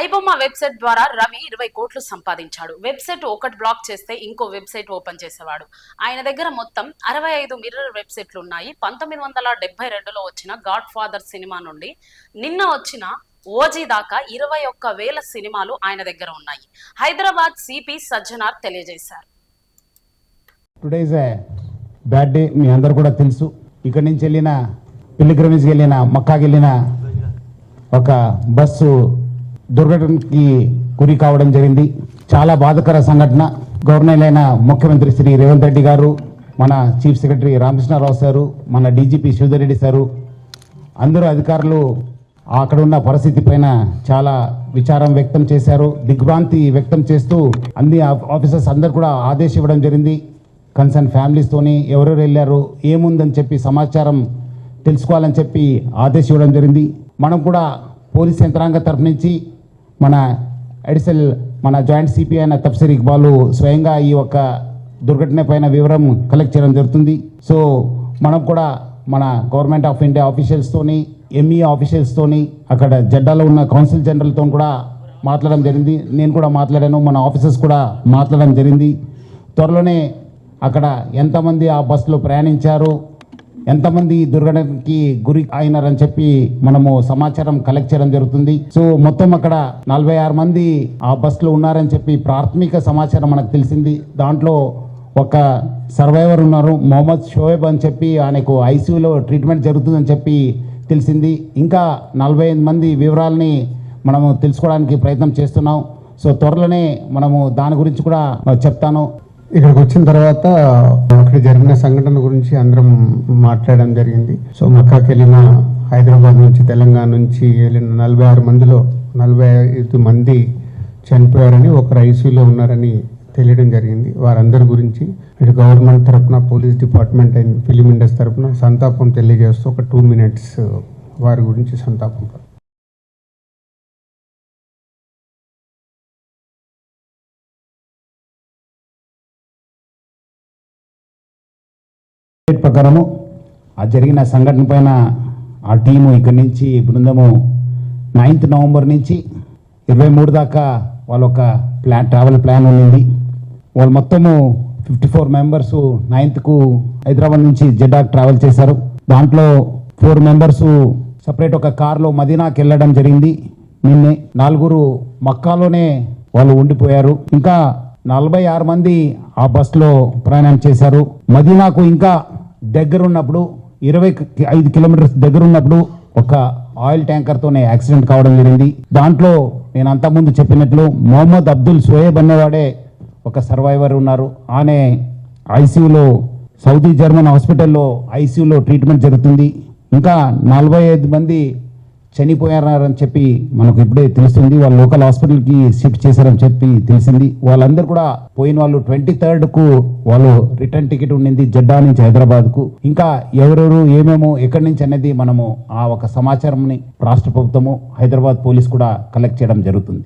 IBomma website ద్వారా రవి ఇరవై కోట్లు సంపాదించాడు. వెబ్సైట్ ఒకటి బ్లాక్ చేస్తే ఇంకో వెబ్సైట్ ఓపెన్ చేసేవాడు. ఆయన దగ్గర మొత్తం అరవై ఐదు మిర్రర్ వెబ్సైట్లు ఉన్నాయి. పంతొమ్మిది వందల డెబ్బై రెండులో వచ్చిన గాడ్ ఫాదర్ సినిమా నుండి నిన్న వచ్చిన ఓజీ దాకా ఇరవై ఒక్క వేల సినిమాలు ఆయన దగ్గర ఉన్నాయి. హైదరాబాద్ సిపి సజ్జనార్ తెలియజేశారు. టుడే బ్యాడ్ డే మీ అందరు కూడా తెలుసు. ఇక్కడి నుంచి వెళ్ళిన పిల్లిగ్రమేజ్కి వెళ్ళిన మక్కాకి వెళ్ళిన ఒక బస్సు దుర్ఘటనకి గురి కావడం జరిగింది. చాలా బాధకర సంఘటన. గవర్నర్ అయిన ముఖ్యమంత్రి శ్రీ రేవంత్ రెడ్డి గారు మన చీఫ్ సెక్రటరీ రామకృష్ణారావు సారు మన డీజీపీ శివధర్ రెడ్డి సారు అందరూ అధికారులు అక్కడ ఉన్న పరిస్థితి పైన చాలా విచారం వ్యక్తం చేశారు. దిగ్భ్రాంతి వ్యక్తం చేస్తూ అన్ని ఆఫీసర్స్ అందరు కూడా ఆదేశం ఇవ్వడం జరిగింది. కన్సర్న్ ఫ్యామిలీస్తోని ఎవరెవరు వెళ్ళారు ఏముందని చెప్పి సమాచారం తెలుసుకోవాలని చెప్పి ఆదేశం ఇవ్వడం జరిగింది. మనం కూడా పోలీస్ యంత్రాంగ తరఫు నుంచి మన ఎడిసెల్ మన జాయింట్ సిపి అయిన తప్సీర్ ఇక్బాలు స్వయంగా ఈ యొక్క దుర్ఘటన పైన వివరం కలెక్ట్ చేయడం జరుగుతుంది. సో మనం కూడా మన గవర్నమెంట్ ఆఫ్ ఇండియా ఆఫీషియల్స్తోని ఎంఈ ఆఫీషియల్స్తోని అక్కడ జెడ్డాలో ఉన్న కౌన్సిల్ జనరల్తో కూడా మాట్లాడడం జరిగింది. నేను కూడా మాట్లాడాను మన ఆఫీసర్స్ కూడా మాట్లాడడం జరిగింది. త్వరలోనే అక్కడ ఎంతమంది ఆ బస్సులో ప్రయాణించారు ఎంతమంది దుర్ఘటనకి గురి అయినారని చెప్పి మనము సమాచారం కలెక్ట్ చేయడం జరుగుతుంది. సో మొత్తం అక్కడ నలభై ఆరు మంది ఆ బస్సులో ఉన్నారని చెప్పి ప్రాథమిక సమాచారం మనకు తెలిసింది. దాంట్లో ఒక సర్వైవర్ ఉన్నారు మొహమ్మద్ షోయబ్ అని చెప్పి ఆయనకు ఐసీయూలో ట్రీట్మెంట్ జరుగుతుందని చెప్పి తెలిసింది. ఇంకా నలభై ఐదు మంది వివరాలని మనము తెలుసుకోవడానికి ప్రయత్నం చేస్తున్నాం. సో త్వరలోనే మనము దాని గురించి కూడా చెప్తాను. ఇక్కడికి వచ్చిన తర్వాత అక్కడ జరిగిన సంఘటన గురించి అందరం మాట్లాడడం జరిగింది. సో మక్కాకి వెళ్ళిన హైదరాబాద్ నుంచి తెలంగాణ నుంచి వెళ్ళిన నలభై ఆరు మందిలో నలభై ఐదు మంది చనిపోయారని ఒకరు ఐసీయూలో ఉన్నారని తెలియడం జరిగింది. వారందరి గురించి ఇటు గవర్నమెంట్ తరపున police department and film industry తరపున సంతాపం తెలియజేస్తూ ఒక టూ మినిట్స్ వారి గురించి సంతాపం ప్రకారము ఆ జరిగిన సంఘటన పైన ఆ టీము ఇక్కడి నుంచి బృందము నైన్త్ నవంబర్ నుంచి ఇరవై మూడు దాకా వాళ్ళ ఒక ప్లాన్ ట్రావెల్ ప్లాన్ ఉంది వాళ్ళు మొత్తము ఫిఫ్టీ ఫోర్ మెంబర్స్ నైన్త్కు హైదరాబాద్ నుంచి జెడ్డాకు ట్రావెల్ చేశారు. దాంట్లో ఫోర్ మెంబర్స్ సపరేట్ ఒక కార్లో మదీనాకి వెళ్ళడం జరిగింది. నిన్నే నలుగురు మక్కాలోనే వాళ్ళు ఉండిపోయారు. ఇంకా నలభై ఆరు మంది ఆ బస్సులో ప్రయాణం చేశారు. మదీనాకు ఇంకా దగ్గర ఉన్నప్పుడు ఇరవై ఐదు కిలోమీటర్స్ దగ్గర ఉన్నప్పుడు ఒక ఆయిల్ ట్యాంకర్తోనే యాక్సిడెంట్ కావడం జరిగింది. దాంట్లో నేను అంతకుముందు చెప్పినట్లు మొహమ్మద్ అబ్దుల్ సోయేబ్ అనేవాడే ఒక సర్వైవర్ ఉన్నారు. ఆమె ఐసీయూలో సౌదీ జర్మన్ హాస్పిటల్లో ఐసీయూలో ట్రీట్మెంట్ జరుగుతుంది. ఇంకా నలభై ఐదు మంది చనిపోయారని చెప్పి మనకు ఇప్పుడే తెలుస్తుంది. వాళ్ళు లోకల్ హాస్పిటల్కి షిఫ్ట్ చేశారని చెప్పి తెలిసింది. వాళ్ళందరూ కూడా పోయిన వాళ్ళు ట్వంటీ కు వాళ్ళు రిటర్న్ టికెట్ ఉండింది జడ్డా నుంచి హైదరాబాద్కు. ఇంకా ఎవరెవరు ఏమేమో ఎక్కడి నుంచి అనేది మనము ఆ ఒక సమాచారంని రాష్ట్ర ప్రభుత్వము హైదరాబాద్ పోలీస్ కూడా కలెక్ట్ చేయడం జరుగుతుంది.